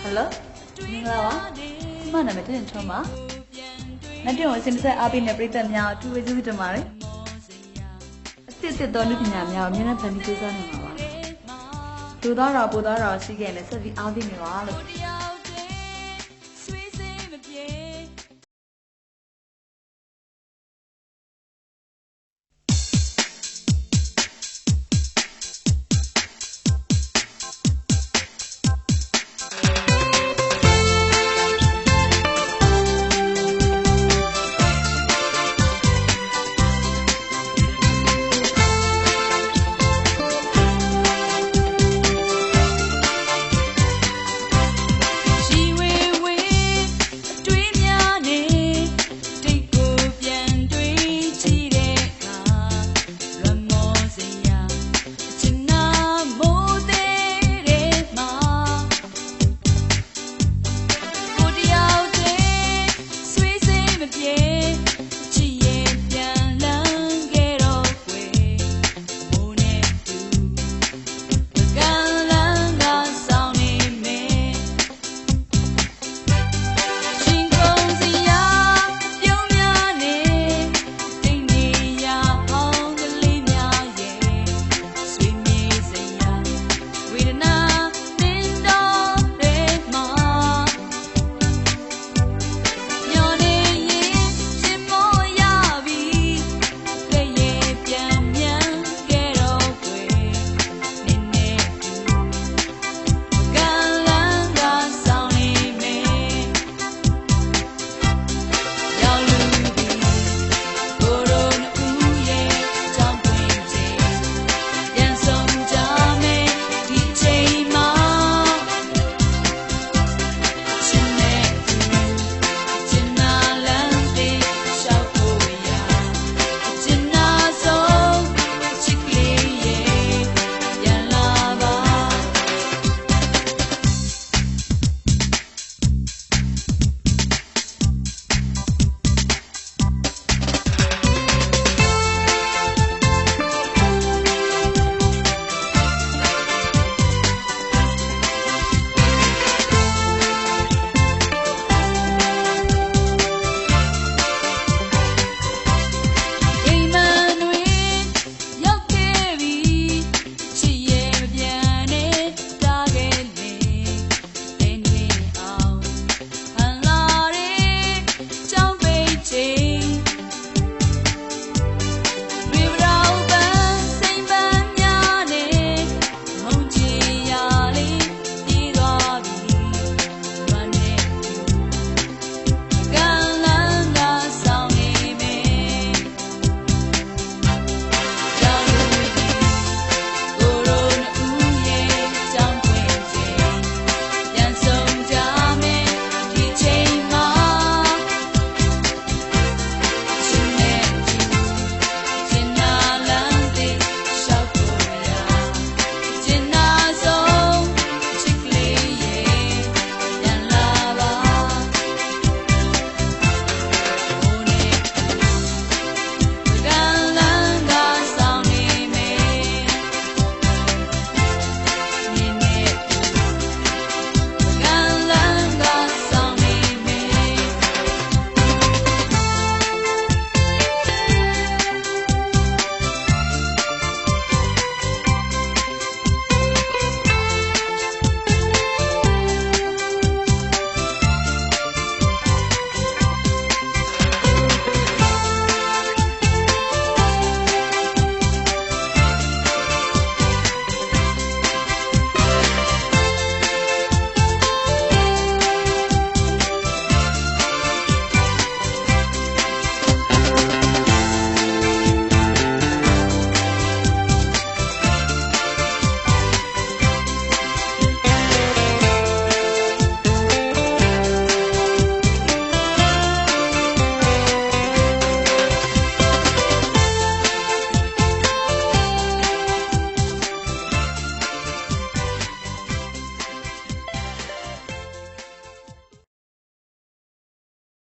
ဟယ်လိုမင်္ဂလာပါဒီမှာနာမည်တင်ထုံးပါလက်တင်ကိုအစင်ဆက်အားပေးနေပြည်သက်များတူဝေးစုတင်ပါတယ်အစ်စ်စ်တော်လူပညာများကိုအများနဲ့ဖန်ပြီးစူးစမ်းနေမှာပါလူသားတော်ပူသားတော်ရှိခဲ့နဲ့ဆက်ပြီးအားပေးနေပါလို့